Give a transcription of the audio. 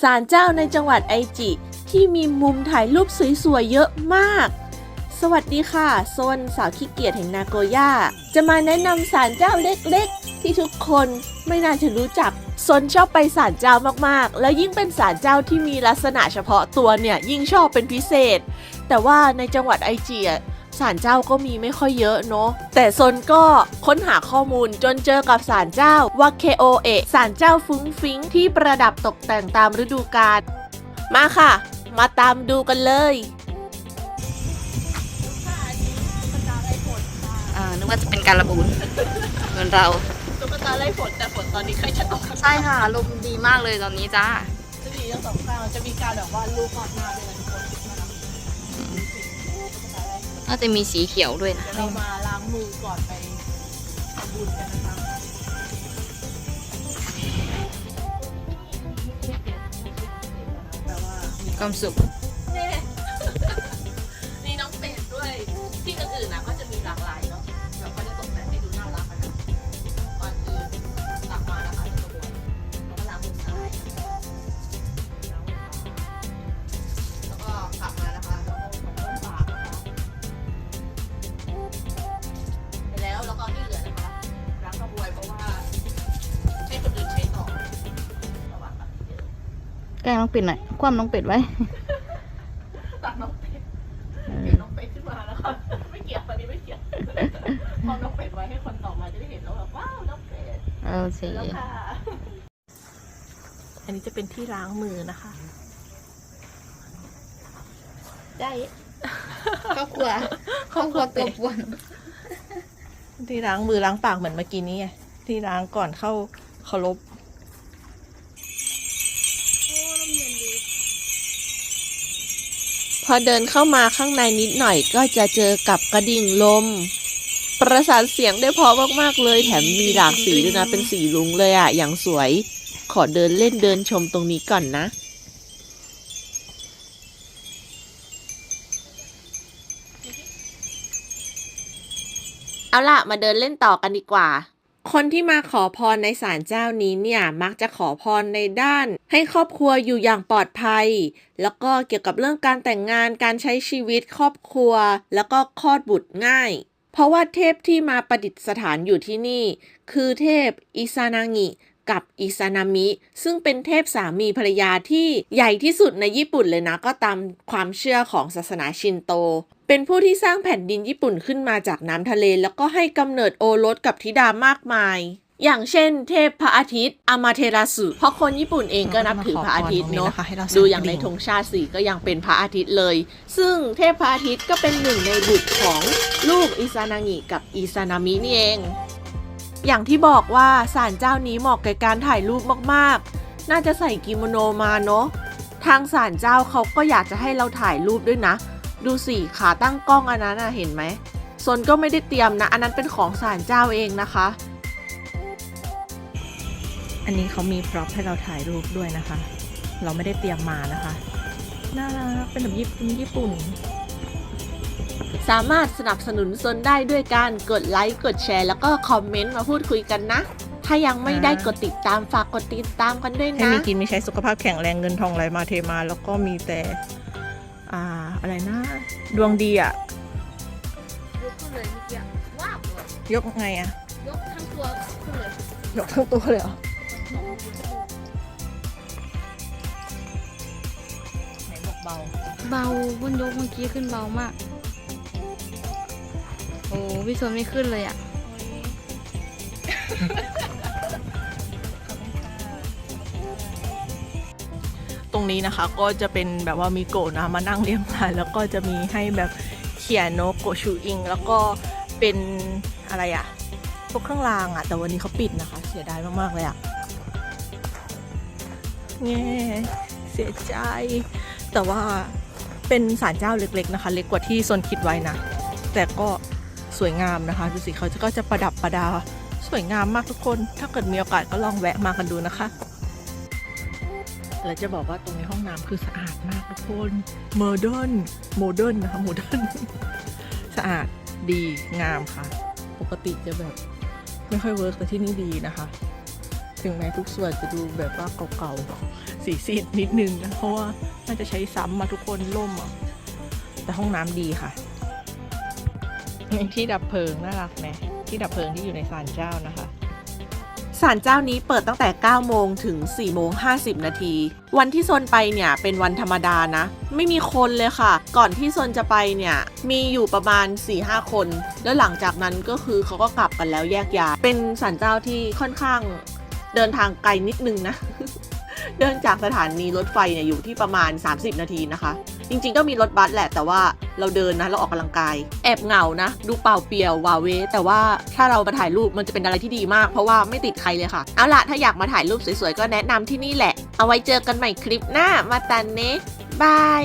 ศาลเจ้าในจังหวัดไอจิ ที่มีมุมถ่ายรูปสวยๆเยอะมาก สวัสดีค่ะโซนสาวขี้เกียจแห่งนาโกย่า จะมาแนะนำศาลเจ้าเล็กๆ ที่ทุกคนไม่น่าจะรู้จักโซนชอบไปศาลเจ้ามากๆ แล้วยิ่งเป็นศาลเจ้าที่มีลักษณะเฉพาะตัวเนี่ยยิ่งชอบเป็นพิเศษ แต่ว่าในจังหวัดไอจิอะ ศาลเจ้าก็มีไม่ค่อยเยอะเนาะแต่ซนก็ค้นหาข้อมูลจนเจอกับศาลเจ้าวาเคโอเอะศาลเจ้าฟุ้งฟิ้งที่ประดับตกแต่งตามฤดูกาลมาค่ะ มาตามดูกันเลยอ่านึกว่าจะเป็นการระบูนเหมือนเราตุ๊กตาไล่ฝนแต่ฝนตอนนี้ใกล้จะตกใช่ค่ะลมดีมากเลยตอนนี้จ้าจะมีทั้งสองข้างจะมีการแบบว่าลูกออกมาด้วย น่าจะมีสีเขียวด้วยนะ เดี๋ยวเรามาล้างมือก่อนไปทำบุญกันนะคะความสุข แกล้งน้องเป็ดหน่อย คว่ำน้องเป็ดไว้ ตักน้องเป็ดเห็นน้องเป็ดขึ้นมาแล้วค่ะไม่เกี่ยวตอนนี้ไม่เกี่ยวพอน้องเป็ดไว้ให้คนต่อมาจะได้เห็นแล้วแบบว้าวน้องเป็ดโอเค แล้วค่ะ อันนี้จะเป็นที่ล้างมือนะคะ ได้ครอบครัวครอบครัวตัวป่วน ที่ล้างมือล้างปากเหมือนเมื่อกี้นี้ไงที่ล้างก่อนเข้าเคารพ พอเดินเข้ามาข้างในนิดหน่อยก็จะเจอกับกระดิ่งลม ประสานเสียงได้เพอมากๆเลย แถมมีหลากสีด้วยนะ เป็นสีลุงเลยอะอย่างสวย ขอเดินเล่นเดินชมตรงนี้ก่อนนะเอาล่ะ มาเดินเล่นต่อกันดีกว่า คนที่มาขอพรในศาลเจ้านี้เนี่ยมักจะขอพรในด้าน ให้ครอบครัวอยู่อย่างปลอดภัย แล้วก็เกี่ยวกับเรื่องการแต่งงานการใช้ชีวิตครอบครัว แล้วก็คลอดบุตรง่าย เพราะว่าเทพที่มาประดิษฐานอยู่ที่นี่ คือเทพอิซานางิกับอิซานามิ ซึ่งเป็นเทพสามีภรรยาที่ใหญ่ที่สุดในญี่ปุ่นเลยนะ ก็ตามความเชื่อของศาสนาชินโต เป็นผู้ที่สร้างแผ่นดินญี่ปุ่นขึ้นมาจากน้ำทะเล แล้วก็ให้กำเนิดโอรสกับธิดามากมาย อย่างเช่น เทพพระอาทิตย์อามาเทราสุเพราะคนญี่ปุ่นเองก็นับถือพระอาทิตย์เนาะดูอย่างในธงชาติสีก็ยังเป็นพระอาทิตย์เลย ซึ่งเทพพระอาทิตย์ก็เป็นหนึ่งในบุตรของลูกอิซานางิกับอิซานามินี่เอง อย่างที่บอกว่าศาลเจ้านี้เหมาะกับการถ่ายรูปมากๆ น่าจะใส่กิโมโนมาเนาะทางศาลเจ้าเขาก็อยากจะให้เราถ่ายรูปด้วยนะ ดูสิขาตั้งกล้องอันนั้นนะเห็นไหมซนก็ไม่ได้เตรียมนะ อันนั้นเป็นของศาลเจ้าเองนะคะ อันนี้เขามีพร็อพให้เราถ่ายรูปด้วยนะคะ เราไม่ได้เตรียมมานะคะ น่ารักเป็นแบบญี่ปุ่นญี่ปุ่น สามารถสนับสนุนซนได้ด้วยการกดไลค์กดแชร์ แล้วก็คอมเมนต์มาพูดคุยกันนะ ถ้ายังไม่ได้กดติดตามฝากกดติดตามกันด้วยให้นะมีกินมีใช้สุขภาพแข็งแรงเงินทองไหลมาเทมา แล้วก็มีแต่ อ่าอะไรนะ ดวงดีอะยกขึ้นเลยเมื่อกี้ว้าวเลยยกไงอะยกทั้งตัวขึ้นเลยยกทั้งตัวเลยเหรอ ไหนบอกเบา เบาบนยกเมื่อกี้ขึ้นเบามาก โอ้พี่โซนไม่ขึ้นเลยอะ รงนี้นะคะ ก็จะเป็นแบบว่ามีโกะนะมานั่งเลี้ยงปลาแล้วก็จะมีให้แบบเขียนโนโกชูอิง แล้วก็เป็นอะไรอะพวกเครื่องรางอะแต่วันนี้เขาปิดนะคะ เสียดายมากๆเลยอะแง่เสียใจ แต่ว่าเป็นศาลเจ้าเล็กๆนะคะ เล็กกว่าที่ซนคิดไว้นะ แต่ก็สวยงามนะคะดูสิเขาก็จะประดับประดาสวยงามมากทุกคน ถ้าเกิดมีโอกาสก็ลองแวะมากันดูนะคะ แล้วจะบอกว่าตรงในห้องน้ำคือสะอาดมากทุกคนโมเดิร์นโมเดิร์นนะคะโมเดิร์นสะอาดดีงามค่ะ ปกติจะแบบไม่ค่อยเวิร์กแต่ที่นี่ดีนะคะ ถึงแม้ทุกส่วนจะดูแบบว่าเก่าๆสีซีดนิดนึงนะเพราะว่าน่าจะใช้ซ้ำมาทุกคนล่มอะแต่ห้องน้ำดีค่ะที่ดับเพลิงน่ารักไหมที่ดับเพลิงที่อยู่ในศาลเจ้านะคะ ศาลเจ้านี้เปิดตั้งแต่ 9 โมงถึง 4 โมง 50 นาที วันที่โซนไปเนี่ยเป็นวันธรรมดานะ ไม่มีคนเลยค่ะ ก่อนที่โซนจะไปเนี่ย มีอยู่ประมาณ 4-5 คน แล้วหลังจากนั้นก็คือเขาก็กลับกันแล้วแยกย้าย เป็นศาลเจ้าที่ค่อนข้างเดินทางไกลนิดนึงนะ เดินจากสถานีรถไฟเนี่ยอยู่ที่ประมาณ 30 นาทีนะคะ จริงๆก็มีรถบัสแหละแต่ว่าเราเดินนะเราออกกำลังกาย แอบเหงานะ ดูเปล่าเปลี่ยววาเว แต่ว่าถ้าเรามาถ่ายรูปมันจะเป็นอะไรที่ดีมาก เพราะว่าไม่ติดใครเลยค่ะ เอาล่ะถ้าอยากมาถ่ายรูปสวยๆก็แนะนำที่นี่แหละ เอาไว้เจอกันใหม่คลิปหน้ามาตันเนะบาย